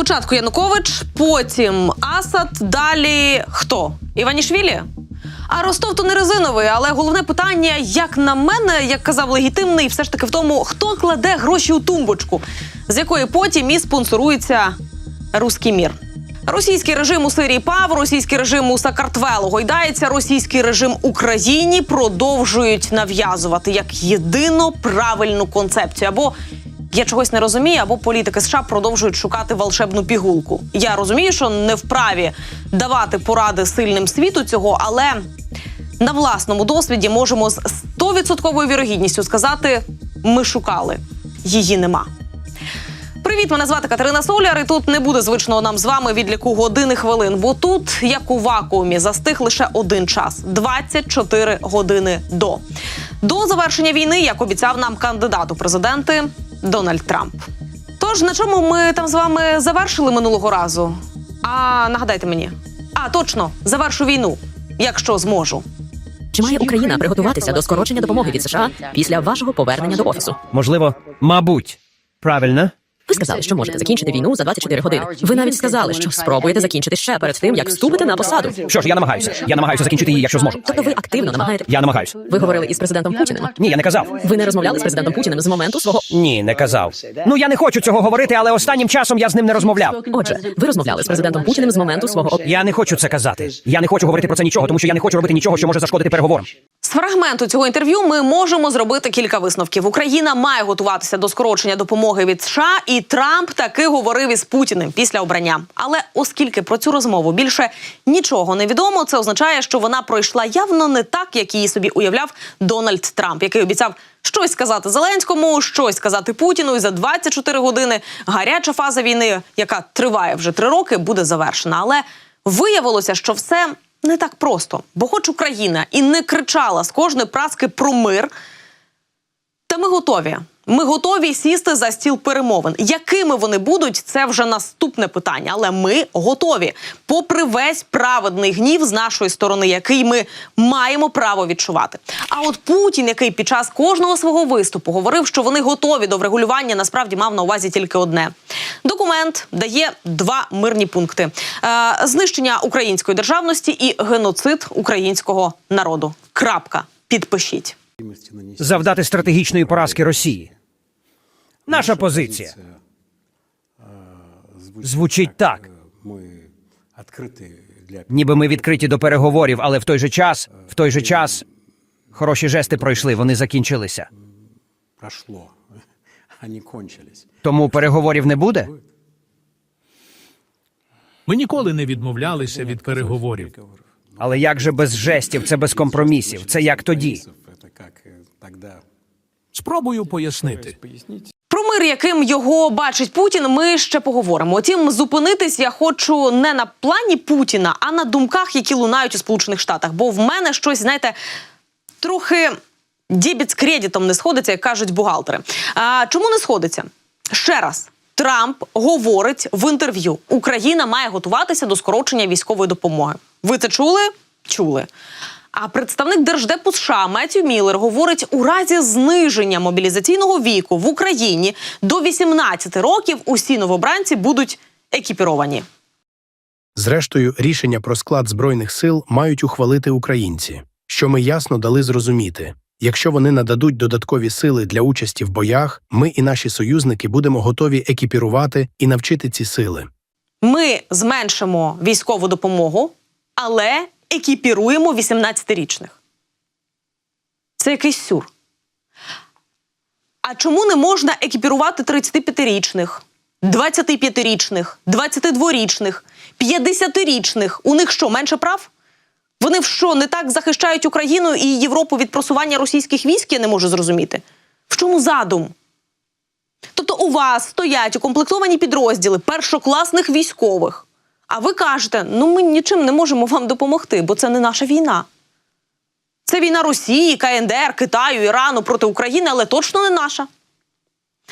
Спочатку Янукович, потім Асад, далі хто? Іванішвілі? А Ростов то не резиновий, але головне питання, як на мене, як казав легітимний, все ж таки в тому, хто кладе гроші у тумбочку, з якої потім і спонсорується руський мір. Російський режим у Сирії пав, російський режим у Сакартвелу гойдається, російський режим Україні продовжують нав'язувати як єдину правильну концепцію. Або я чогось не розумію, або політики США продовжують шукати волшебну пігулку. Я розумію, що не вправі давати поради сильним світу цього, але на власному досвіді можемо з 100% вірогідністю сказати: ми шукали, її нема. Привіт, мене звати Катерина Соляр. І тут не буде звичного нам з вами відліку години хвилин. Бо тут, як у вакуумі, застиг лише один час 24 години до. До завершення війни, як обіцяв нам кандидат у президенти Дональд Трамп. Тож на чому ми там з вами завершили минулого разу? А нагадайте мені. А точно завершу війну, якщо зможу. Чи має Україна приготуватися до скорочення допомоги від США після вашого повернення до офісу? Можливо, мабуть. Правильно? Ви сказали, що можете закінчити війну за 24 години. Ви навіть сказали, що спробуєте закінчити ще перед тим, як вступите на посаду. Що ж, я намагаюся. Я намагаюся закінчити її, якщо зможу. Тобто ви активно намагаєте. Я намагаюся. Ви говорили із президентом Путіним. Ні, я не казав. Ви не розмовляли з президентом Путіним з моменту свого. Ні, не казав. Ну я не хочу цього говорити, але останнім часом я з ним не розмовляв. Отже, ви розмовляли з президентом Путіним з моменту свого Я не хочу це казати. Я не хочу говорити про це нічого, тому що я не хочу робити нічого, що може зашкодити переговорам. З фрагменту цього інтерв'ю ми можемо зробити кілька висновків. Україна має готуватися до скорочення допомоги від США, і Трамп таки говорив із Путіним після обрання. Але оскільки про цю розмову більше нічого не відомо, це означає, що вона пройшла явно не так, як її собі уявляв Дональд Трамп, який обіцяв щось сказати Зеленському, щось сказати Путіну. І за 24 години гаряча фаза війни, яка триває вже три роки, буде завершена. Але виявилося, що все не так просто. Бо хоч Україна і не кричала з кожної праски про мир, та ми готові. Ми готові сісти за стіл перемовин. Якими вони будуть, це вже наступне питання. Але ми готові, попри весь праведний гнів з нашої сторони, який ми маємо право відчувати. А от Путін, який під час кожного свого виступу говорив, що вони готові до врегулювання, насправді мав на увазі тільки одне. Документ дає два мирні пункти: е, знищення української державності і геноцид українського народу. Крапка. Підпишіть. Завдати стратегічної поразки Росії. Наша позиція звучить так. Для Ніби ми відкриті до переговорів, але в той же час, в той же час, хороші жести пройшли, вони закінчилися. прошло. Вони кончились. Тому переговорів не буде. Ми ніколи не відмовлялися від переговорів. Але як же без жестів, це без компромісів? Це як тоді? Е. Спробую пояснити. Мир, яким його бачить Путін, ми ще поговоримо. Утім, зупинитись я хочу не на плані Путіна, а на думках, які лунають у Сполучених Штатах. Бо в мене щось, знаєте, трохи дібіт з кредитом не сходиться, як кажуть бухгалтери. А, чому не сходиться? Ще раз. Трамп говорить в інтерв'ю: Україна має готуватися до скорочення військової допомоги. Ви це чули? Чули. А представник держдепу США Меттю Міллер говорить, у разі зниження мобілізаційного віку в Україні до 18 років усі новобранці будуть екіпіровані. Зрештою, рішення про склад збройних сил мають ухвалити українці, що ми ясно дали зрозуміти. Якщо вони нададуть додаткові сили для участі в боях, ми і наші союзники будемо готові екіпірувати і навчити ці сили. Ми зменшимо військову допомогу, але екіпіруємо 18-річних. Це якийсь сюр. А чому не можна екіпірувати 35-річних, 25-річних, 22-річних, 50-річних? У них що, менше прав? Вони в що не так захищають Україну і Європу від просування російських військ? Я не можу зрозуміти. В чому задум? Тобто у вас стоять укомплектовані підрозділи першокласних військових. А ви кажете, ну ми нічим не можемо вам допомогти, бо це не наша війна. Це війна Росії, КНДР, Китаю, Ірану проти України, але точно не наша.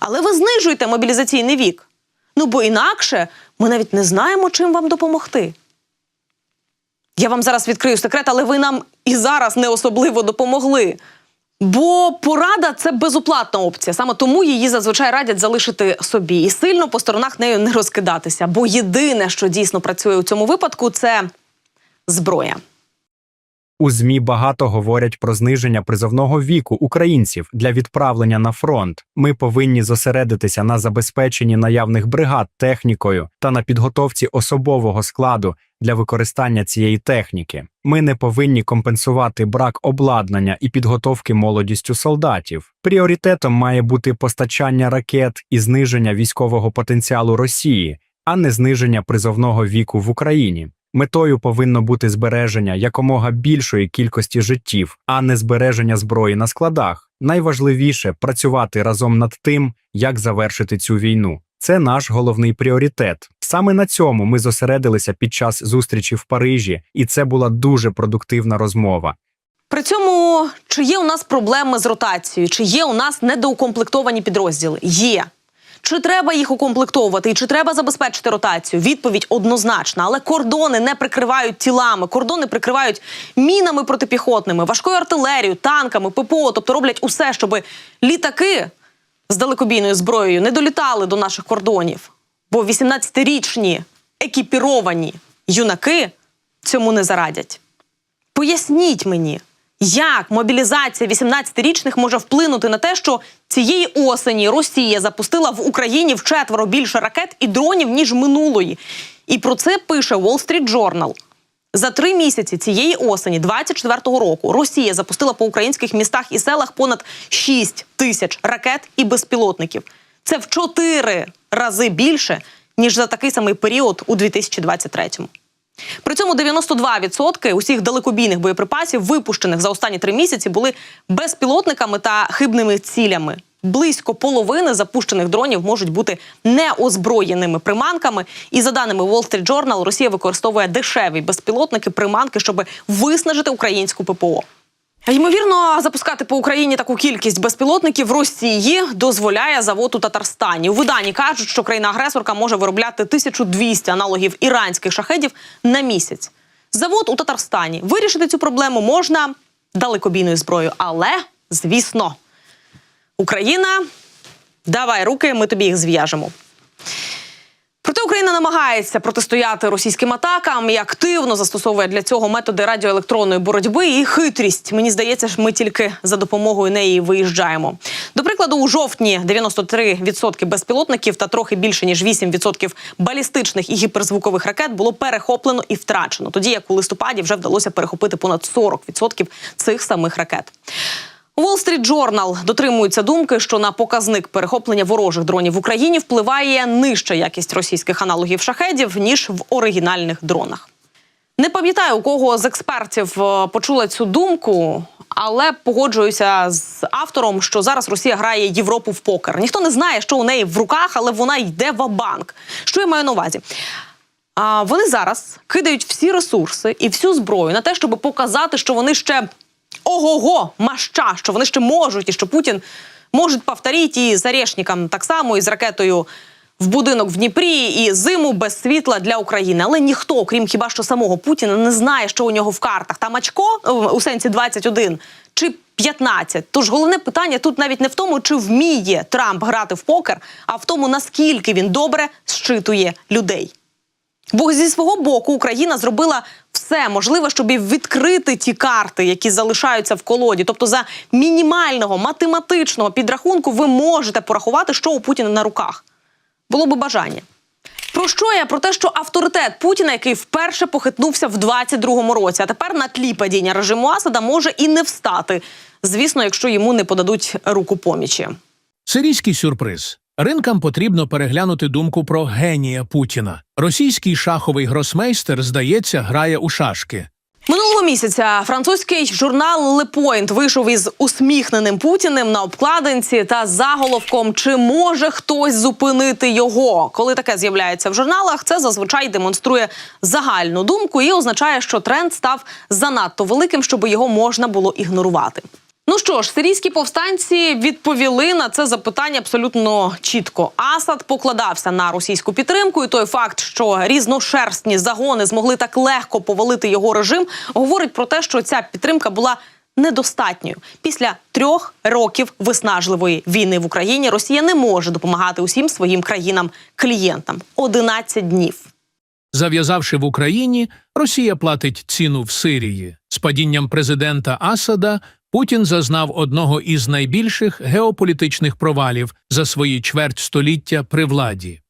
Але ви знижуєте мобілізаційний вік. Ну бо інакше ми навіть не знаємо, чим вам допомогти. Я вам зараз відкрию секрет, але ви нам і зараз не особливо допомогли. Бо порада це безоплатна опція. Саме тому її зазвичай радять залишити собі і сильно по сторонах нею не розкидатися. Бо єдине, що дійсно працює у цьому випадку, це зброя. У ЗМІ багато говорять про зниження призовного віку українців для відправлення на фронт. Ми повинні зосередитися на забезпеченні наявних бригад технікою та на підготовці особового складу для використання цієї техніки. Ми не повинні компенсувати брак обладнання і підготовки молодістю солдатів. Пріоритетом має бути постачання ракет і зниження військового потенціалу Росії, а не зниження призовного віку в Україні. Метою повинно бути збереження якомога більшої кількості життів, а не збереження зброї на складах. Найважливіше працювати разом над тим, як завершити цю війну. Це наш головний пріоритет. Саме на цьому ми зосередилися під час зустрічі в Парижі, і це була дуже продуктивна розмова. При цьому чи є у нас проблеми з ротацією, чи є у нас недоукомплектовані підрозділи? Є. Чи треба їх укомплектовувати і чи треба забезпечити ротацію? Відповідь однозначна, але кордони не прикривають тілами, кордони прикривають мінами протипіхотними, важкою артилерією, танками, ППО, тобто роблять усе, щоб літаки з далекобійною зброєю не долітали до наших кордонів. Бо 18-річні екіпіровані юнаки цьому не зарадять. Поясніть мені, як мобілізація 18-річних може вплинути на те, що цієї осені Росія запустила в Україні вчетверо більше ракет і дронів ніж минулої. І про це пише Wall Street Journal. За три місяці цієї осені, 24-го року, Росія запустила по українських містах і селах понад 6 тисяч ракет і безпілотників. Це в чотири рази більше ніж за такий самий період у 2023-му. При цьому 92% усіх далекобійних боєприпасів, випущених за останні три місяці, були безпілотниками та хибними цілями. Близько половини запущених дронів можуть бути неозброєними приманками. І за даними Wall Street Journal, Росія використовує дешеві безпілотники приманки, щоб виснажити українську ППО. Ймовірно, запускати по Україні таку кількість безпілотників в Росії дозволяє завод у Татарстані. У виданні кажуть, що країна-агресорка може виробляти 1200 аналогів іранських шахедів на місяць. Завод у Татарстані вирішити цю проблему можна далекобійною зброєю, але звісно, Україна, давай руки, ми тобі їх зв'яжемо. Проте Україна намагається протистояти російським атакам і активно застосовує для цього методи радіоелектронної боротьби і хитрість. Мені здається, що ми тільки за допомогою неї виїжджаємо. До прикладу, у жовтні 93% безпілотників та трохи більше ніж 8% балістичних і гіперзвукових ракет було перехоплено і втрачено. Тоді як у листопаді вже вдалося перехопити понад 40% цих самих ракет. Wall Street Journal дотримується думки, що на показник перехоплення ворожих дронів в Україні впливає нижча якість російських аналогів шахедів ніж в оригінальних дронах. Не пам'ятаю, у кого з експертів е, почула цю думку, але погоджуюся з автором, що зараз Росія грає Європу в покер. Ніхто не знає, що у неї в руках, але вона йде в банк. Що я маю на увазі? А вони зараз кидають всі ресурси і всю зброю на те, щоб показати, що вони ще ого-го, маща, що вони ще можуть, і що Путін може повторити і з Орешником так само, і з ракетою в будинок в Дніпрі, і зиму без світла для України. Але ніхто, окрім хіба що самого Путіна, не знає, що у нього в картах. Там очко е, у сенсі 21 чи 15. Тож головне питання тут навіть не в тому, чи вміє Трамп грати в покер, а в тому, наскільки він добре щитує людей. Бо зі свого боку Україна зробила все можливе, щоб і відкрити ті карти, які залишаються в колоді. Тобто, за мінімального математичного підрахунку ви можете порахувати, що у Путіна на руках. Було би бажання. Про що я? Про те, що авторитет Путіна, який вперше похитнувся в 22-му році, а тепер на тлі падіння режиму Асада може і не встати. Звісно, якщо йому не подадуть руку помічі. Сирійський сюрприз. Ринкам потрібно переглянути думку про генія Путіна. Російський шаховий гросмейстер, здається, грає у шашки. Минулого місяця французький журнал Point вийшов із усміхненим Путіним на обкладинці та заголовком Чи може хтось зупинити його? Коли таке з'являється в журналах, це зазвичай демонструє загальну думку і означає, що тренд став занадто великим, щоб його можна було ігнорувати. Ну що ж, сирійські повстанці відповіли на це запитання абсолютно чітко. Асад покладався на російську підтримку, і той факт, що різношерстні загони змогли так легко повалити його режим, говорить про те, що ця підтримка була недостатньою. Після трьох років виснажливої війни в Україні Росія не може допомагати усім своїм країнам-клієнтам 11 днів. Зав'язавши в Україні, Росія платить ціну в Сирії. З падінням президента Асада Путін зазнав одного із найбільших геополітичних провалів за свої чверть століття при владі.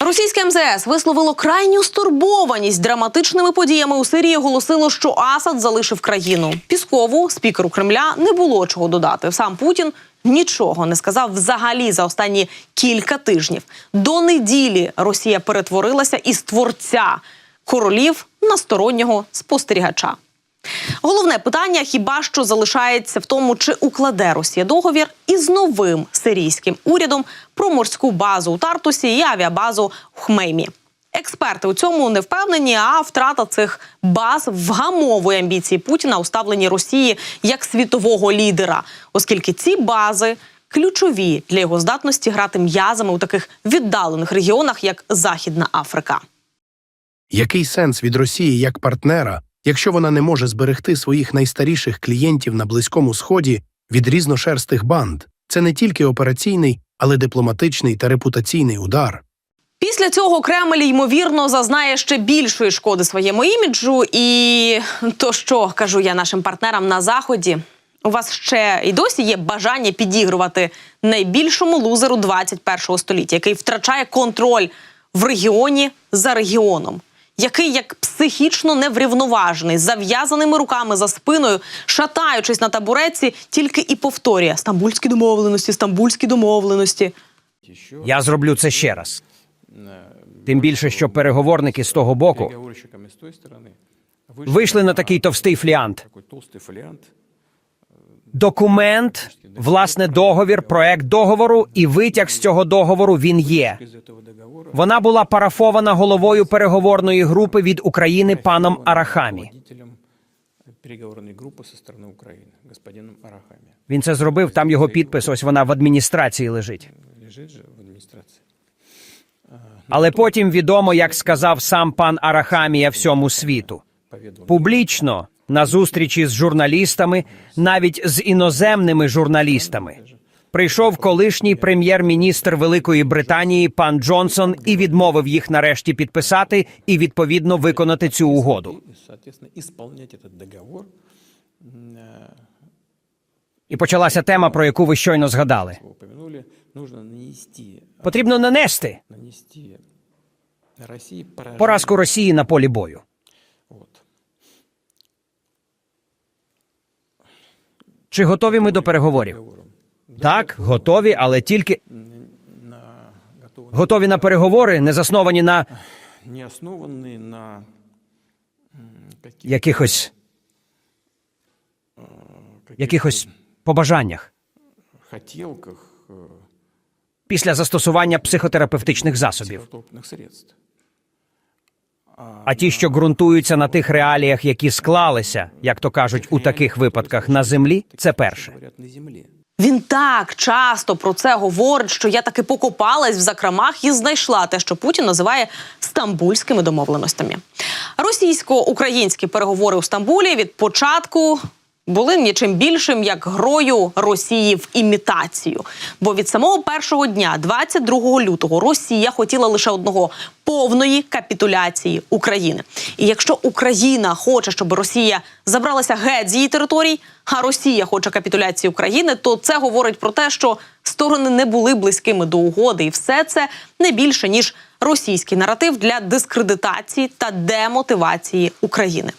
Російське МЗС висловило крайню стурбованість драматичними подіями у Сирії. і Оголосило, що Асад залишив країну. Піскову спікеру Кремля не було чого додати. Сам Путін нічого не сказав взагалі за останні кілька тижнів. До неділі Росія перетворилася із творця королів на стороннього спостерігача. Головне питання хіба що залишається в тому, чи укладе Росія договір із новим сирійським урядом про морську базу у Тартусі і авіабазу в Хмеймі. Експерти у цьому не впевнені, а втрата цих баз вгамовує амбіції Путіна у ставленні Росії як світового лідера, оскільки ці бази ключові для його здатності грати м'язами у таких віддалених регіонах, як Західна Африка. Який сенс від Росії як партнера, якщо вона не може зберегти своїх найстаріших клієнтів на Близькому Сході від різношерстих банд? Це не тільки операційний, але дипломатичний та репутаційний удар. Після цього Кремль ймовірно зазнає ще більшої шкоди своєму іміджу. І то, що кажу я нашим партнерам на заході, у вас ще і досі є бажання підігрувати найбільшому лузеру 21-го століття, який втрачає контроль в регіоні за регіоном. Який як психічно неврівноважений, з зав'язаними руками за спиною, шатаючись на табуреці, тільки і повторює стамбульські домовленості, стамбульські домовленості. Я зроблю це ще раз. Тим більше, що переговорники з того боку вийшли на такий товстий фліант такой толстый фолиант. Документ, власне, договір, проект договору і витяг з цього договору він є. Из этого договора Вона була парафована головою переговорної групи від України паном Арахамі. руководителем переговорной группы со стороны Украины, господином Арахами. Він це зробив. Там його підпис. Ось вона в адміністрації лежить. Лежит же в администрации. Але потім відомо, як сказав сам пан Арахамія всьому світу. Поведал Публічно на зустрічі з журналістами, навіть з іноземними журналістами. Прийшов колишній прем'єр-міністр Великої Британії пан Джонсон і відмовив їх нарешті підписати і відповідно виконати цю угоду. и, соответственно, исполнять этот договор. М, э, І почалася тема, про яку ви щойно згадали. Вы упомянули, нужно нанести, Потрібно нанести нанести России поражение. поразку Росії на полі бою. Чи готові ми до переговорів? Так, готові, але тільки На, готовы, готові на переговори, не засновані на не основанные на м, каких, якихось якихось побажаннях хотелках э, після застосування психотерапевтичних засобів. А ті, що ґрунтуються на тих реаліях, які склалися, як то кажуть, у таких випадках на землі, це перше. Він так часто про це говорить, що я таки покопалась в закрамах і знайшла те, що Путін називає стамбульськими домовленостями. Російсько-українські переговори у Стамбулі від початку. Були нічим більшим як грою Росії в імітацію. Бо від самого першого дня, 22 лютого, Росія хотіла лише одного повної капітуляції України. І якщо Україна хоче, щоб Росія забралася геть з її територій, а Росія хоче капітуляції України, то це говорить про те, що сторони не були близькими до угоди, і все це не більше ніж російський наратив для дискредитації та демотивації України.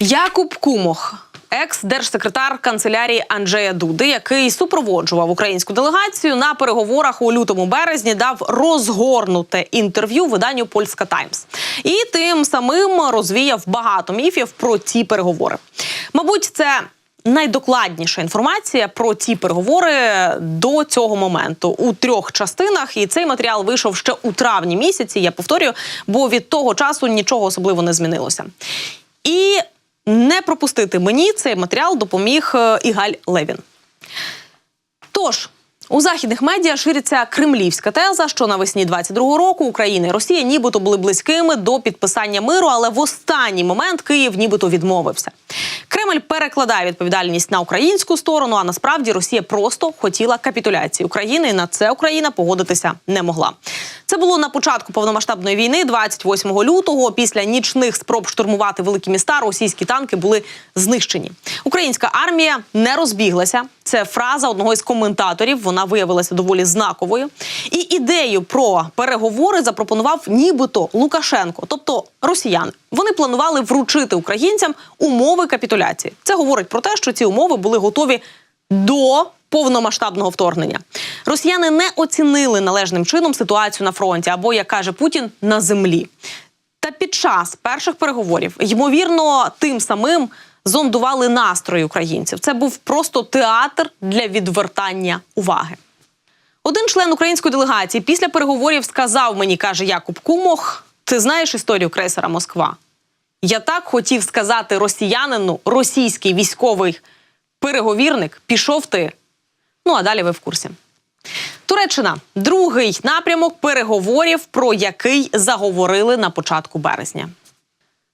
Якуб Кумох, екс-держсекретар канцелярії Анджея Дуди, який супроводжував українську делегацію на переговорах у лютому березні, дав розгорнуте інтерв'ю виданню Польська Таймс і тим самим розвіяв багато міфів про ці переговори. Мабуть, це. Найдокладніша інформація про ці переговори до цього моменту у трьох частинах, і цей матеріал вийшов ще у травні місяці. Я повторюю, бо від того часу нічого особливо не змінилося. І не пропустити мені цей матеріал допоміг е, Ігаль Левін. Тож. У західних медіа шириться кремлівська теза, що навесні 22-го року Україна і Росія нібито були близькими до підписання миру, але в останній момент Київ нібито відмовився. Кремль перекладає відповідальність на українську сторону. А насправді Росія просто хотіла капітуляції України. і На це Україна погодитися не могла. Це було на початку повномасштабної війни, 28 лютого. Після нічних спроб штурмувати великі міста, російські танки були знищені. Українська армія не розбіглася. Це фраза одного із коментаторів. Вона виявилася доволі знаковою. І ідею про переговори запропонував нібито Лукашенко, тобто росіяни. Вони планували вручити українцям умови капітуляції. Це говорить про те, що ці умови були готові до повномасштабного вторгнення. Росіяни не оцінили належним чином ситуацію на фронті або, як каже Путін, на землі. Та під час перших переговорів, ймовірно, тим самим зондували настрої українців. Це був просто театр для відвертання уваги. Один член української делегації після переговорів сказав мені, каже Якуб Кумох: ти знаєш історію крейсера Москва? Я так хотів сказати росіянину, російський військовий переговірник, пішов ти. Ну а далі ви в курсі. Туреччина другий напрямок переговорів, про який заговорили на початку березня.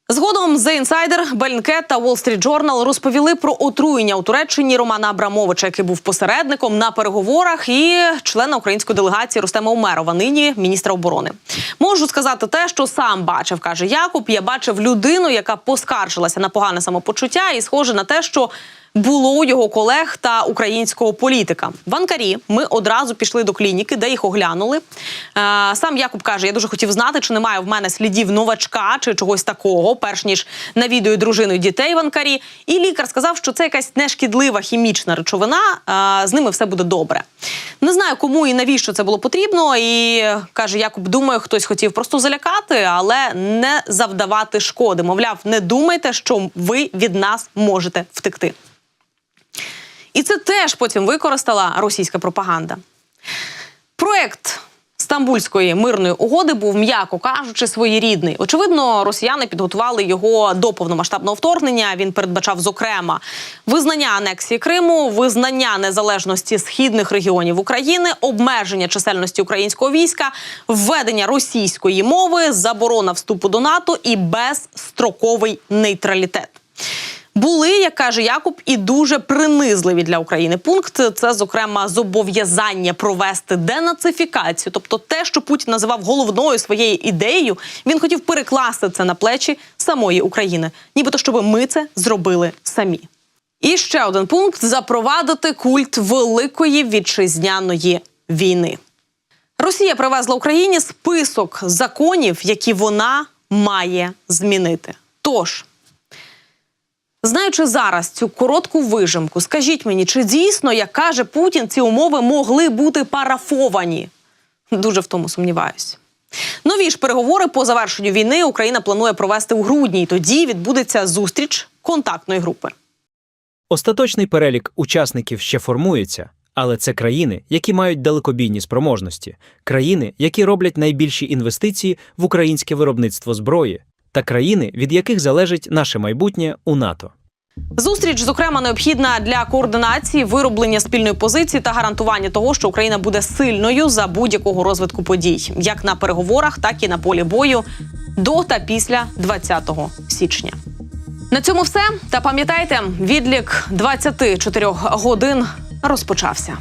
Згодом The Insider, Bellingcat та Wall Street Journal розповіли про отруєння у Туреччині Романа Абрамовича, який був посередником на переговорах, і члена української делегації Рустема Умерова, нині міністра оборони. Можу сказати те, що сам бачив, каже Якуб. Я бачив людину, яка поскаржилася на погане самопочуття, і схоже на те, що було у його колег та українського політика. В Анкарі ми одразу пішли до клініки, де їх оглянули. Е, сам Якуб каже: я дуже хотів знати, чи немає в мене слідів новачка чи чогось такого, перш ніж навідую дружину дітей в Анкарі. І лікар сказав, що це якась нешкідлива хімічна речовина. е, з ними все буде добре. Не знаю, кому і навіщо це було потрібно. І каже Якуб, думаю, хтось хотів просто залякати, але не завдавати шкоди. Мовляв, не думайте, що ви від нас можете втекти. І це теж потім використала російська пропаганда. Проект Стамбульської мирної угоди був, м'яко кажучи, своєрідний. Очевидно, росіяни підготували його до повномасштабного вторгнення. Він передбачав, зокрема, визнання анексії Криму, визнання незалежності східних регіонів України, обмеження чисельності українського війська, введення російської мови, заборона вступу до НАТО і безстроковий нейтралітет. Були, як каже Якуб, і дуже принизливі для України пункти. Це, зокрема, зобов'язання провести денацифікацію, тобто те, що Путін називав головною своєю ідеєю, він хотів перекласти це на плечі самої України, нібито щоб ми це зробили самі. І ще один пункт: запровадити культ великої вітчизняної війни. Росія привезла Україні список законів, які вона має змінити. Тож. Знаючи зараз цю коротку вижимку, скажіть мені, чи дійсно, як каже Путін, ці умови могли бути парафовані? Дуже в тому сумніваюся. Нові ж переговори по завершенню війни Україна планує провести у грудні. і Тоді відбудеться зустріч контактної групи. Остаточний перелік учасників ще формується, але це країни, які мають далекобійні спроможності, країни, які роблять найбільші інвестиції в українське виробництво зброї, та країни, від яких залежить наше майбутнє у НАТО. Зустріч, зокрема, необхідна для координації, вироблення спільної позиції та гарантування того, що Україна буде сильною за будь-якого розвитку подій, як на переговорах, так і на полі бою до та після 20 січня. На цьому все. Та пам'ятайте, відлік 24 годин розпочався.